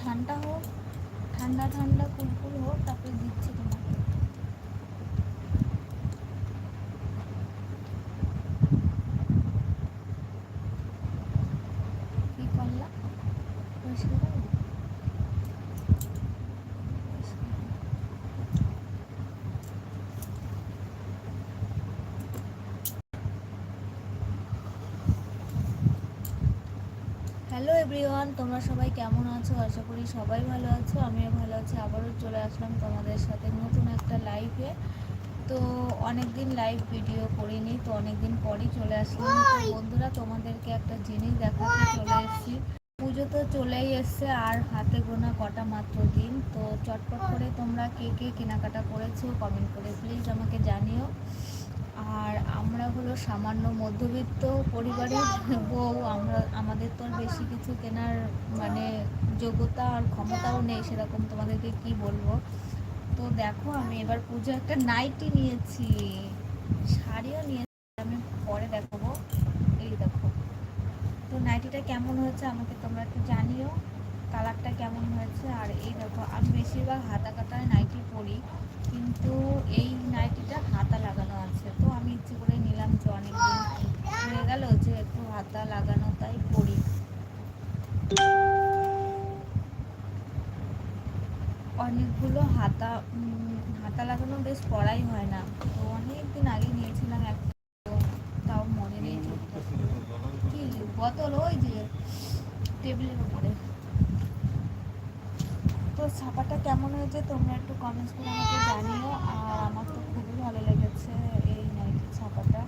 ঠান্ডা হোক ঠান্ডা ঠান্ডা কুলকুল হোক তারপরে দিচ্ছি তোমাকে। এভরিওয়ান তোমরা সবাই কেমন আছো? আশা করি সবাই ভালো আছো, আমিও ভালো আছি। আবারও চলে আসলাম তোমাদের সাথে নতুন একটা লাইভে তো অনেক দিন লাইভ ভিডিও করিনি, তো অনেক দিন পরই চলে আসলাম। বন্ধুরা, তোমাদেরকে একটা জিনিস দেখাতে চলে এসেছি। পুজো তো চলেই এসছে, আর হাতে গোনা কটা মাত্র দিন। তো চটপট করে তোমরা কে কে কেনাকাটা করেছ কমেন্ট করে প্লিজ আমাকে জানিও। আর আমরা হলো সামান্য মধ্যবিত্ত পরিবারের বউ, আমরা, আমাদের তো বেশি কিছু কেনার মানে যোগ্যতা আর ক্ষমতাও নেই, সেরকম তোমাদেরকে কি বলব? তো দেখো, আমি এবার পুজো একটা নাইটি নিয়েছি, শাড়িও নিয়েছি, আমি পরে দেখাবো। এই দেখো, তো নাইটিটা কেমন হয়েছে আমাকে তোমরা একটু জানিও। কালারটা কেমন হয়েছে? আর এই দেখো, আমি বেশিরভাগ হাতা কাটায় নাইটি পরি, কিন্তু এই নাইটিটা হাতা লাগানো আছে। তো আমি ইচ্ছে করে নিলাম যে অনেকদিন হয়ে গেল যে একটু হাতা লাগানো তাই পরি। অনেকগুলো হাতা হাতা লাগানো বেশ পড়াই হয় না। তো অনেক দিন আগে নিয়েছিলাম এক তাও মনে নেই কি বোতল ওই যে টেবিলের উপরে। তো ছাপাটা কেমন হয়েছে তোমরা একটু কমেন্টস করে আমাকে জানিও। আর আমার তো খুবই ভালো লেগেছে এই নাইটির ছাপাটা।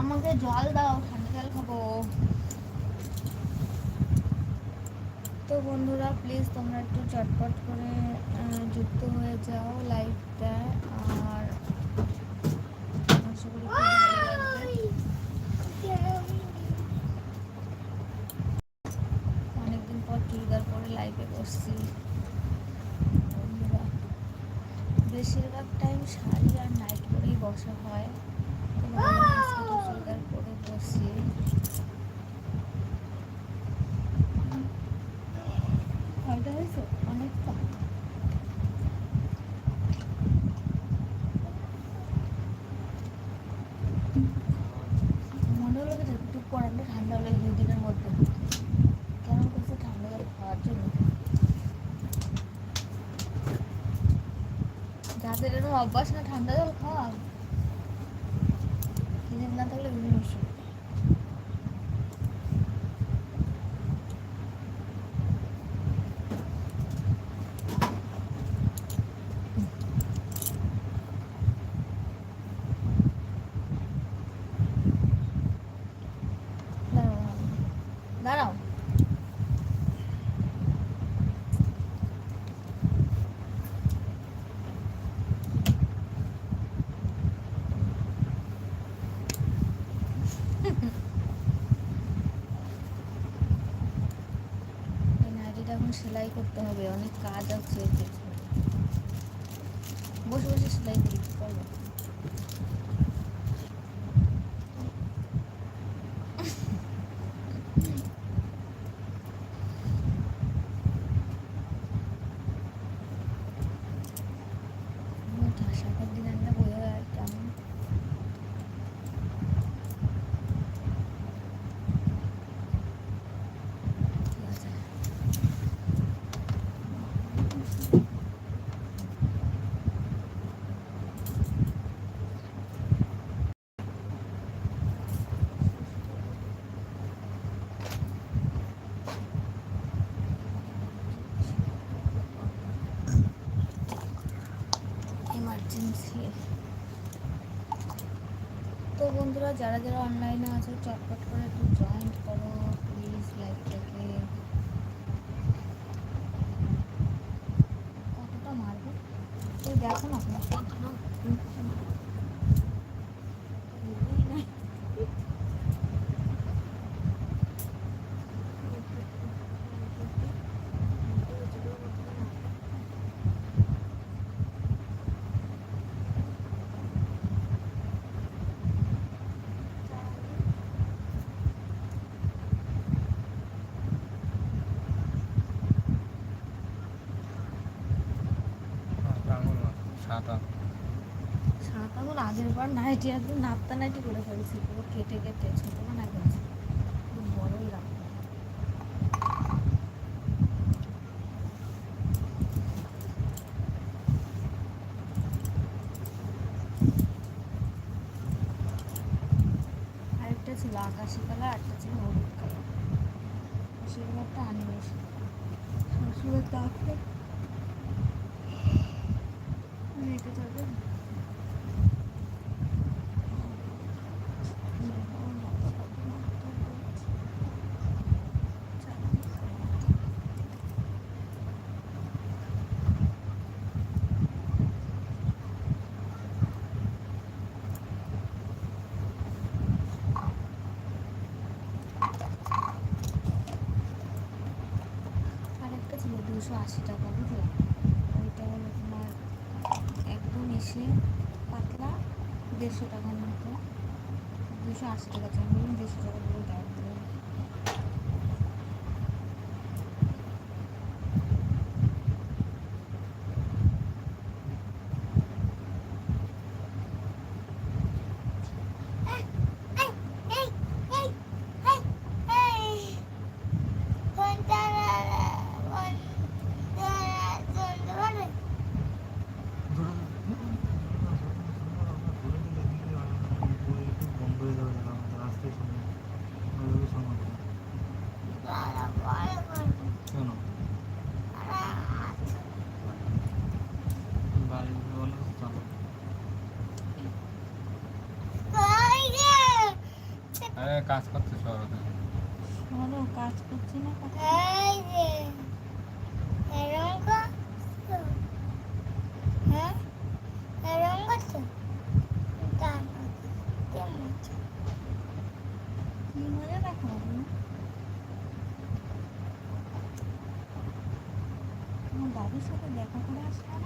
আমাকে জল দাও, ঠান্ডা জল খাব। তো বন্ধুরা প্লিজ তোমরা একটু চটপট করে যুক্ত হয়ে যাও লাইভটা আর আশা করি খুব ভালো লাগবে। অনেকদিন পর চুড়িদার পরে লাইভে বসছি বন্ধুরা বেশিরভাগ টাইম শাড়ি আর নাইট পরেই বসা হয় তো ভাবলাম আজকে একটু চুড়িদার পরে বসি ফায়দা হয়েছে অনেকটা মনে হলো যে একটু পড়াটা ঠান্ডা হলে দুই দিনের মধ্যে কেমন করছে ঠান্ডা জল খাওয়ার জন্য যাদের এরকম অভ্যাস না ঠান্ডা জল খাওয়া ফ্রিজ না থাকলে বিভিন্ন অসুবিধা দাঁড়াও দাঁড়াও এই নাইটিটা এখন সেলাই করতে হবে অনেক কাজ আছে। বসে বসে সেলাই করতে কি করব ঠাসাকার দিন একটা বোঝা যায় কেমন ঠিক আছে এমার্জেন্সি তো বন্ধুরা যারা যারা অনলাইনে আছে চটপট করে সাত আট সাত আগের বার নাইটি একদম নাপতা নাইটি করে ফেলছি, পুরো কেটে কেটে ছোটো না করেছি খুব বড়ই লাগতো আরেকটা ছিল আকাশি কালার একটা ছিল হলুদ কালার। সেগুলো একটা আনিয়েছি শ্বশুরের তাকে দেড়শো টাকার মতো। দুশো আশি টাকা চাই দেড়শো টাকা দিয়ে দাম দিলাম বন্ধ হয়ে যাবে না আমাদের রাস্তায় শোনো ওইভাবে শোনো কেন বাড়ি বলো চলো আরে কাজ করতে শহরে। বলো কাজ করছি না কথা। কি মজা দেখো না তুমি? তোমার দাদুর সাথে দেখা করে আসলে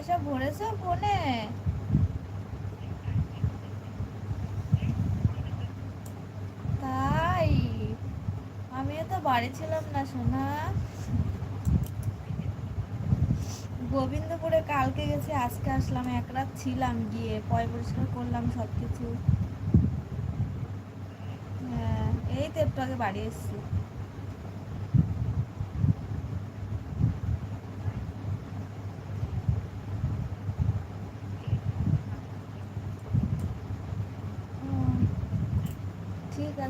পয়সা ভরেছো ফোনে? তাই? আমিও তো বাড়ি ছিলাম না, সোনা। গোবিন্দপুরে কালকে গেছি, আজকে আসলাম, এক রাত ছিলাম গিয়ে, পয় পরিষ্কার করলাম সব কিছু হ্যাঁ এই তো একটু আগে বাড়ি এসেছি হুম, ঠিক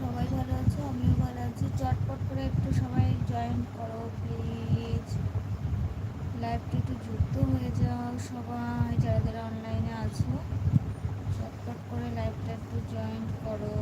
সবাই ভালো আছে? আমিও ভালো আছি। চটপট করে একটু সবাই জয়েন করো প্লিজ লাইভটা একটু যুক্ত হয়ে যাও সবাই, যারা যারা অনলাইনে আছো। চটপট করে লাইভটা একটু জয়েন করো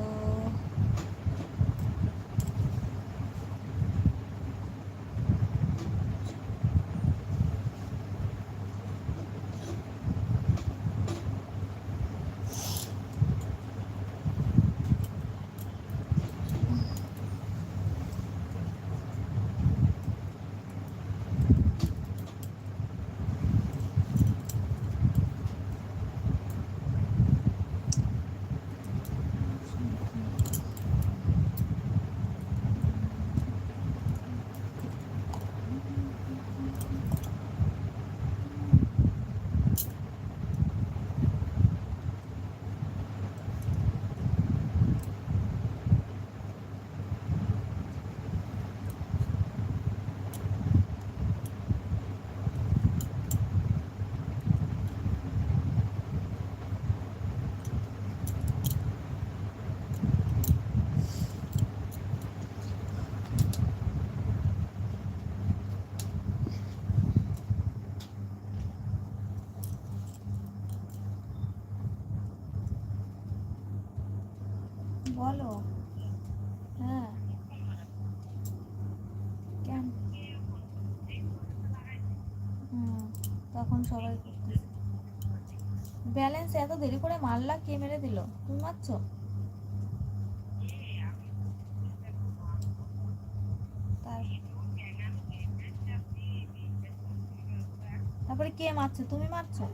বলো হ্যাঁ কেন হুম তখন সবাই করতেছে ব্যালেন্স এত দেরি করে মারলা কে মেরে দিল? তুমি মারছো তারপরে কে মারছো? তুমি মারছো?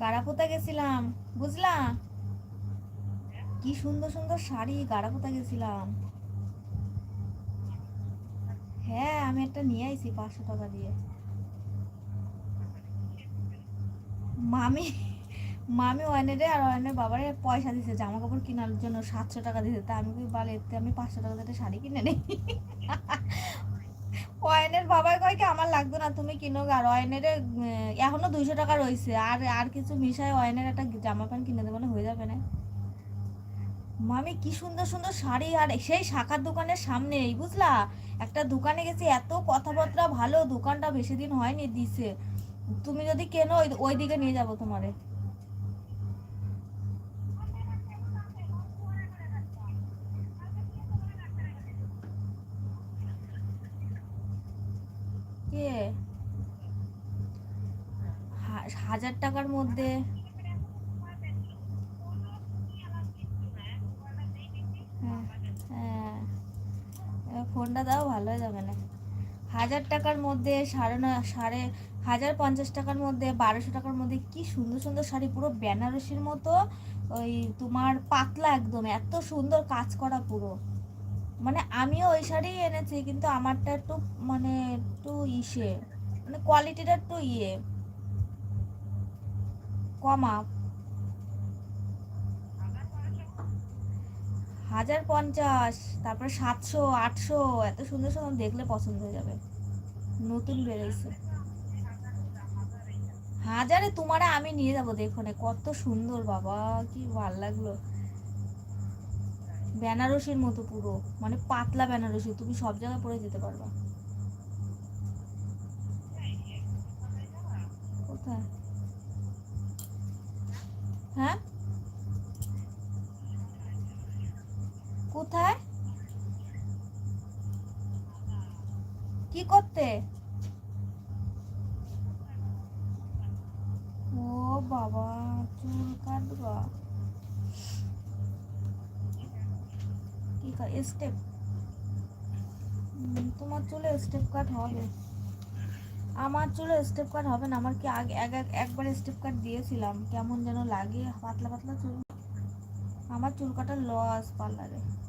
গাড়াপোতা গেছিলাম, বুঝলা? কি সুন্দর সুন্দর শাড়ি গাড়াপোতা গেছিলাম। হ্যাঁ আমি একটা নিয়ে আইছি পাঁচশো টাকা দিয়ে। মামি মামি ওয়ানেরে আর ওয়ানের বাবারে পয়সা দিছে জামা কাপড় কেনার জন্য সাতশো টাকা দিছে। তা আমি কই বালে এতে আমি পাঁচশো টাকা দিয়ে শাড়ি কিনে নেই। অয়নের বাবাই কয় কি আমার লাগতো না, তুমি কিনো। আর অয়নের এখনও দুইশো টাকা রয়েছে আর আর কিছু মিশায় অয়নের একটা জামা প্যান্ট কিনে দেবো না, হয়ে যাবে না। মামি, কি সুন্দর সুন্দর শাড়ি। আর সেই শাখার দোকানের সামনেই, বুঝলা? একটা দোকানে গেছি, এত কথাবার্তা ভালো, দোকানটা বেশি দিন হয়নি দিছে। তুমি যদি কেনো, ওই ওই দিকে নিয়ে যাব তোমারে কে হা- হাজার টাকার মধ্যে ফোনটা দাও, ভালো যাবে না। হাজার টাকার মধ্যে সাড়ে নয় সাড়ে হাজার পঞ্চাশ টাকার মধ্যে বারোশো টাকার মধ্যে কি সুন্দর সুন্দর শাড়ি, পুরো বেনারসির মতো, ওই তোমার পাতলা একদম, এত সুন্দর কাজ করা পুরো। মানে আমিও ওই শাড়ি এনেছি, কিন্তু আমারটা একটু মানে একটু ইসে মানে কোয়ালিটিটা একটু ইয়ে। কমা হাজার পঞ্চাশ, তারপরে সাতশো, আটশো, এত সুন্দর সুন্দর দেখলে পছন্দ হয়ে যাবে। নতুন বেরোইছে। হাজারে তোমারে আমি নিয়ে যাব, দেখো না, কত সুন্দর, বাবা, কি ভালো লাগল। বেনারসির মতো পুরো মানে পাতলা বেনারসি, তুমি সব জায়গায় পরে যেতে পারবা। কোথায়? হ্যাঁ? কোথায়? কি করতে? ও বাবা, চুল কাটবা। কি স্টেপ তোমার চুলে স্টেপ কাট হবে। আমার চলো স্টেপ কাট হবে না, আমার কি আগে, এক, এক- একবার স্টেপ কাট দিয়েছিলাম, কেমন যেন লাগে, পাতলা পাতলা চুল। আমার চুল কাটার লস পার্লারে